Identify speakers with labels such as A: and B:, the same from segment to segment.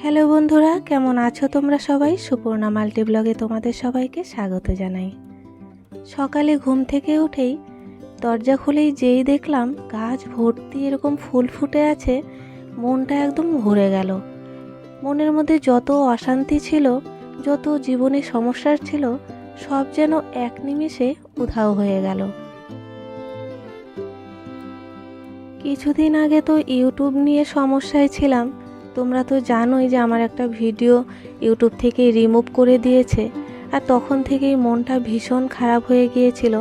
A: Hello বন্ধুরা, কেমন আছো তোমরা সবাই? সুপর্ণা মাল্টি ব্লগে তোমাদের সবাইকে স্বাগত জানাই। সকালে ঘুম থেকে উঠেই দরজা খুলেই যেই দেখলাম গাছ ভর্তি এরকম ফুল ফুটে আছে, মনটা একদম ভরে গেল। মনের মধ্যে যত অশান্তি ছিল, যত জীবনে সমস্যার ছিল সব যেন এক নিমেষে উধাও হয়ে গেল। কিছুদিন আগে তো ইউটিউব নিয়ে সমস্যায় ছিলাম। তোমরা তো জানোই যে আমার একটা ভিডিও ইউটিউব থেকে রিমুভ করে দিয়েছে। আর তখন থেকেই মনটা ভীষণ খারাপ হয়ে গিয়েছিল।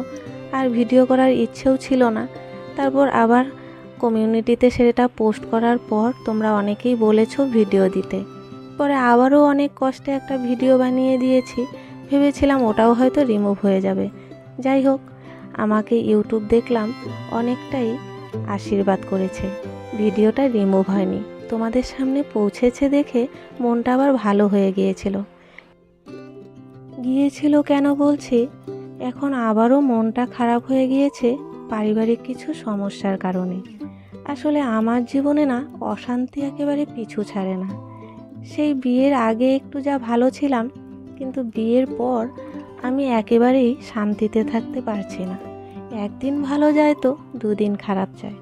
A: আর ভিডিও করার ইচ্ছেও ছিল না। তারপর আবার কমিউনিটিতে সেটা পোস্ট করার পর তোমরা অনেকেই বলেছ ভিডিও দিতে। পরে আবারও অনেক কষ্টে একটা ভিডিও বানিয়ে দিয়েছি। ভেবেছিলাম ওটাও হয়তো রিমুভ হয়ে যাবে। যাই হোক, আমাকে ইউটিউব দেখলাম, অনেকটাই আশীর্বাদ করেছে। ভিডিওটা রিমুভ হয়নি। তোমাদের সামনে পৌঁছেছে দেখে মনটা আবার ভালো হয়ে গিয়েছিল। গিয়েছিল কেন বলছি? এখন আবারও মনটা খারাপ হয়ে গিয়েছে পারিবারিক কিছু সমস্যার কারণে। আসলে আমার জীবনে না অশান্তি একেবারে পিছু ছাড়ে না। সেই বিয়ের আগে একটু যা ভালো ছিলাম কিন্তু বিয়ের পর আমি একেবারেই শান্তিতে থাকতে পারছি না। একদিন ভালো যায় তো, দুদিন খারাপ যায়।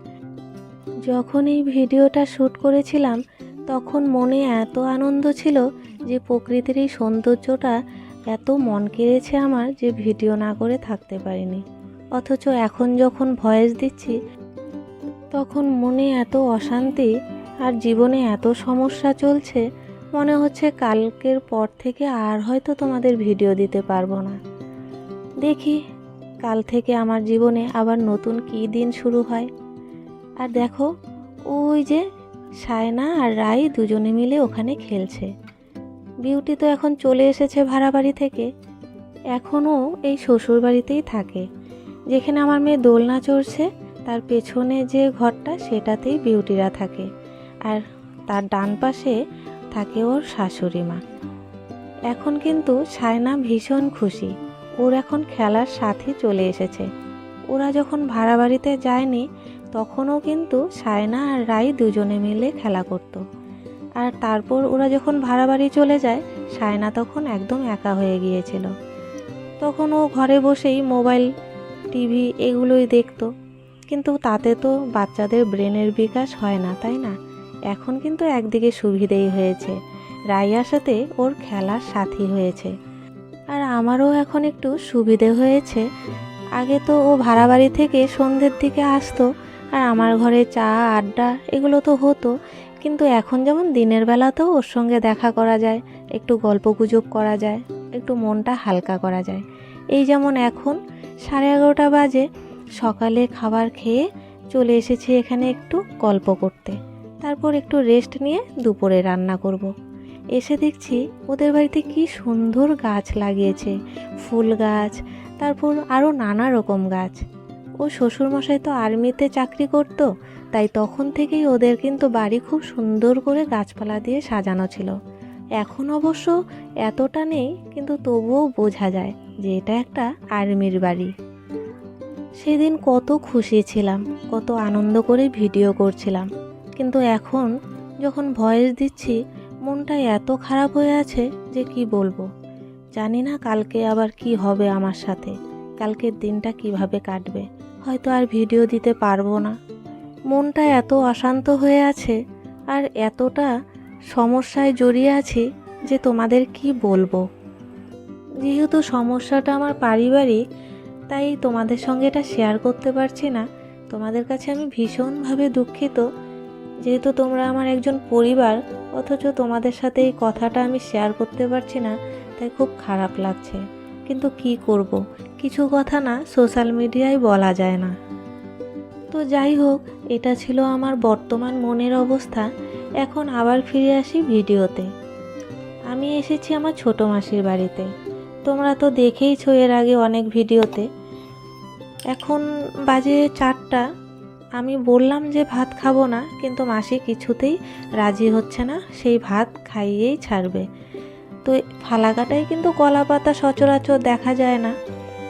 A: যখন এই ভিডিওটা শ্যুট করেছিলাম, তখন মনে এত আনন্দ ছিল যে প্রকৃতির এই সৌন্দর্যটা এত মন কেড়েছে আমার যে ভিডিও না করে থাকতে পারিনি। অথচ এখন যখন ভয়েস দিচ্ছি, তখন মনে এত অশান্তি আর জীবনে এত সমস্যা চলছে মনে হচ্ছে কালকের পর থেকে আর হয়তো তোমাদের ভিডিও দিতে পারব না। দেখি, কাল থেকে আমার জীবনে আবার নতুন কী দিন শুরু হয়। আর দেখো, ওই যে সায়না আর রাই দুজনে মিলে ওখানে খেলছে। বিউটি তো এখন চলে এসেছে ভাড়া বাড়ি থেকে। এখনও এই শ্বশুর বাড়িতেই থাকে। যেখানে আমার মেয়ে দোলনা চড়ছে, তার পেছনে যে ঘরটা, সেটাতেই বিউটিরা থাকে। আর তার ডান পাশে থাকে ওর শাশুড়ি মা। এখন কিন্তু সায়না ভীষণ খুশি। ওর এখন খেলার সাথী চলে এসেছে। ওরা যখন ভাড়া বাড়িতে যায়নি, তখনও কিন্তু সায়না আর রাই দুজনে মিলে খেলা করত। আর তারপর ওরা যখন ভাড়া বাড়ি চলে যায়, সায়না তখন একদম একা হয়ে গিয়েছিল। তখন ও ঘরে বসেই মোবাইল, টিভি এগুলোই দেখতো। কিন্তু তাতে তো বাচ্চাদের ব্রেনের বিকাশ হয় না, তাই না? এখন কিন্তু একদিকে সুবিধেই হয়েছে। রাইয়ার সাথে ওর খেলার সাথী হয়েছে। আর আমারও এখন একটু সুবিধে হয়েছে। আগে তো ও ভাড়া বাড়ি থেকে সন্ধ্যের দিকে আসতো, আর আমার ঘরে চা, আড্ডা এগুলো তো হতো। কিন্তু এখন যেমন দিনের বেলাতেও ওর সঙ্গে দেখা করা যায়, একটু গল্প গুজব করা যায়, একটু মনটা হালকা করা যায়। এই যেমন এখন সাড়ে এগারোটা বাজে, সকালে খাবার খেয়ে চলে এসেছি এখানে একটু গল্প করতে। তারপর একটু রেস্ট নিয়ে দুপুরে রান্না করব। এসে দেখছি ওদের বাড়িতে কি সুন্দর গাছ লাগিয়েছে, ফুল গাছ, তারপর আরও নানা রকম গাছ। ও শ্বশুরমশাই তো আর্মিতে চাকরি করত, তাই তখন থেকেই ওদের কিন্তু বাড়ি খুব সুন্দর করে গাছপালা দিয়ে সাজানো ছিল। এখন অবশ্য এতটা নেই, কিন্তু তবুও বোঝা যায় যে এটা একটা আর্মির বাড়ি। সেদিন কত খুশি ছিলাম, কত আনন্দ করে ভিডিও করছিলাম। কিন্তু এখন যখন ভয়েস দিচ্ছি, মনটা এত খারাপ হয়ে আছে যে কি বলব? জানি না কালকে আবার কি হবে আমার সাথে। কালকের দিনটা কীভাবে কাটবে? হয়তো আর ভিডিও দিতে পারব না। মনটা এত অশান্ত হয়ে আছে আর এতটা সমস্যায় জড়িয়ে আছি যে তোমাদের কি বলব? যেহেতু সমস্যাটা আমার পারিবারিক, তাই তোমাদের সঙ্গে এটা শেয়ার করতে পারছি না। তোমাদের কাছে আমি ভীষণভাবে দুঃখিত যেহেতু তোমরা আমার একজন পরিবার, অথচ তোমাদের সাথে এই কথাটা আমি শেয়ার করতে পারছি না, তাই খুব খারাপ লাগছে। কিন্তু কি করব? কিছু কথা না সোশ্যাল মিডিয়ায় বলা যায় না। তো যাই হোক, এটা ছিল আমার বর্তমান মনের অবস্থা। এখন আবার ফিরে আসি ভিডিওতে। আমি এসেছি আমার ছোটো মাসির বাড়িতে। তোমরা তো দেখেইছো এর আগে অনেক ভিডিওতে। এখন বাজে চারটা। আমি বললাম যে ভাত খাব না, কিন্তু মাসি কিছুতেই রাজি হচ্ছে না, সেই ভাত খাইয়েই ছাড়বে। তো ফালাকাটাই কিন্তু কলা পাতা সচরাচর দেখা যায় না।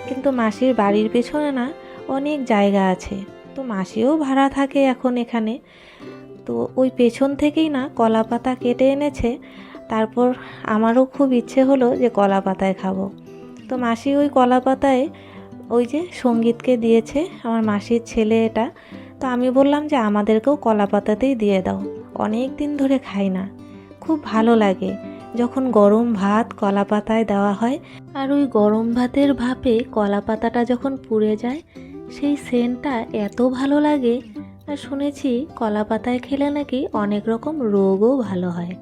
A: কিন্তু মাসির বাড়ির পেছনে না অনেক জায়গা আছে। তো মাসিও ভাড়া থাকে এখন এখানে। তো ওই পেছন থেকেই না কলা পাতা কেটে এনেছে। তারপর আমারও খুব ইচ্ছে হলো যে কলা পাতায় খাব। তো মাসি ওই কলা পাতায় ওই যে সঙ্গীতকে দিয়েছে, আমার মাসির ছেলে এটা। তো আমি বললাম যে আমাদেরকেও কলা পাতাতেই দিয়ে দাও। অনেক দিন ধরে খাই না। খুব ভালো লাগে। যখন গরম ভাত কলা পাতায় দেওয়া হয় আর ওই গরম ভাতের ভাপে কলা পাতাটা যখন পুড়ে যায়, সেই সেন্টটা এত ভালো লাগে। আর শুনেছি কলা পাতায় খেলে নাকি অনেক রকম রোগও ভালো হয়।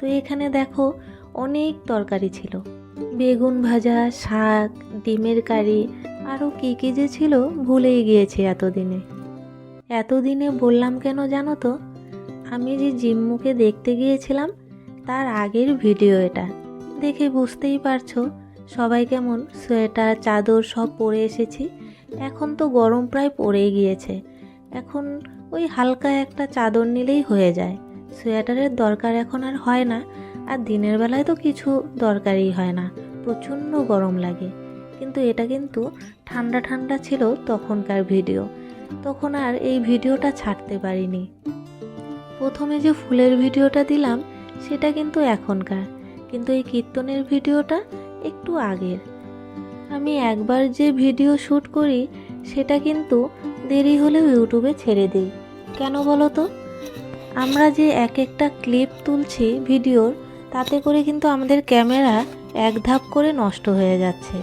A: তো এখানে দেখো অনেক তরকারি ছিল। বেগুন ভাজা, শাক, ডিমের কারি, আরও কী কী যে ছিল ভুলেই গিয়েছি এতদিনে। এতদিনে বললাম কেন জানো তো? আমি যে জিম্মুকে দেখতে গিয়েছিলাম, তার আগের ভিডিও এটা। দেখে বুঝতেই পারছ, সবাই কেমন সোয়েটার, চাদর সব পরে এসেছি। এখন তো গরম প্রায় পড়েই গিয়েছে। এখন ওই হালকা একটা চাদর নিলেই হয়ে যায়। সোয়েটারের দরকার এখন আর হয় না, আর দিনের বেলায় তো কিছু দরকারই হয় না। প্রচণ্ড গরম লাগে। কিন্তু এটা কিন্তু ঠান্ডা ঠান্ডা ছিল তখনকার ভিডিও। তখন আর এই ভিডিওটা ছাড়তে পারিনি। প্রথমে যে ফুলের ভিডিওটা দিলাম, সেটা কিন্তু এখনকার। কিন্তু এই কীর্তনের ভিডিওটা একটু আগের। আমি একবার যে ভিডিও শ্যুট করি, সেটা কিন্তু দেরি হলেও ইউটিউবে ছেড়ে দিই। কেন বলো তো? আমরা যে এক একটা ক্লিপ তুলছি ভিডিওর, তাতে করে কিন্তু আমাদের ক্যামেরা এক ধাপ করে নষ্ট হয়ে যাচ্ছে।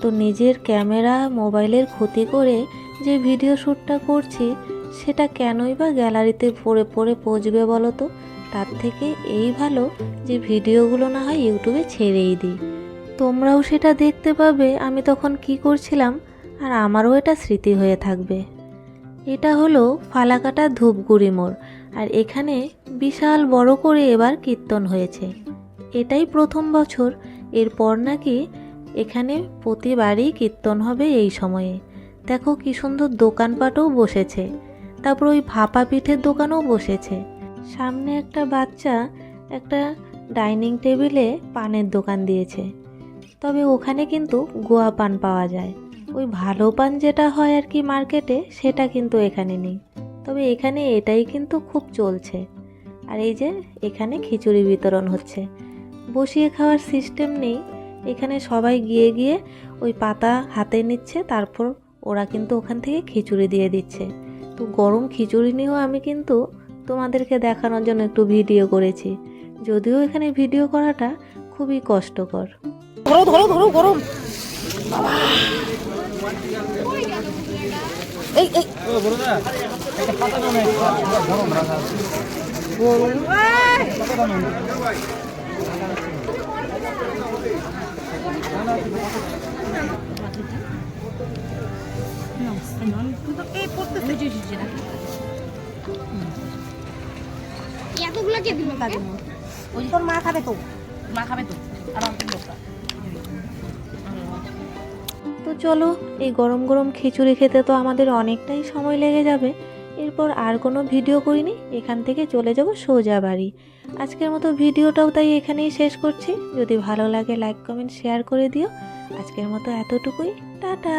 A: তো নিজের ক্যামেরা, মোবাইলের ক্ষতি করে যে ভিডিও শ্যুটটা করছি, সেটা কেনই বা গ্যালারিতে পড়ে পড়ে পচবে বলো তো? তার থেকে এই ভালো যে ভিডিওগুলো না হয় ইউটিউবে ছেড়েই দিই। তোমরাও সেটা দেখতে পাবে, আমি তখন কি করছিলাম, আর আমারও এটা স্মৃতি হয়ে থাকবে। এটা হলো ফালাকাটা ধূপগুড়ি মোড়, আর এখানে বিশাল বড় করে এবার কীর্তন হয়েছে। এটাই প্রথম বছর, এরপর নাকি এখানে প্রতিবারই কীর্তন হবে এই সময়ে। দেখো কি সুন্দর দোকানপাটও বসেছে। তারপর ওই ভাপা পিঠের দোকানও বসেছে। সামনে একটা বাচ্চা একটা ডাইনিং টেবিলে পানের দোকান দিয়েছে। তবে ওখানে কিন্তু গোয়া পান পাওয়া যায়। ওই ভালো পান যেটা হয় আর কি মার্কেটে, সেটা কিন্তু এখানে নেই। তবে এখানে এটাই কিন্তু খুব চলছে। আর এই যে এখানে খিচুড়ি বিতরণ হচ্ছে। বসিয়ে খাওয়ার সিস্টেম নেই। এখানে সবাই গিয়ে গিয়ে ওই পাতা হাতে নিচ্ছে, তারপর ওরা কিন্তু ওখান থেকে খিচুড়ি দিয়ে দিচ্ছে। তো গরম খিচুড়ি নিয়েও আমি কিন্তু তোমাদেরকে দেখানোর জন্য একটু ভিডিও করেছি। যদিও এখানে ভিডিও করাটা খুবই কষ্টকর।
B: গরম।
C: এতগুলো কে দিল তাকে
B: ওই তোর মা খাবে তো।
C: মা খাবে তো। আর অন্তত লোকটা
A: তো চলো এই গরম গরম খিচুড়ি খেতে তো আমাদের অনেকটাই সময় লেগে যাবে। এরপর আর কোনো ভিডিও করিনি এখান থেকে চলে যাব সোজা বাড়ি। আজকের মতো ভিডিওটাও তাই এখানেই শেষ করছি। যদি ভালো লাগে লাইক কমেন্ট শেয়ার করে দিও। আজকের মতো এতটুকুই। টাটা!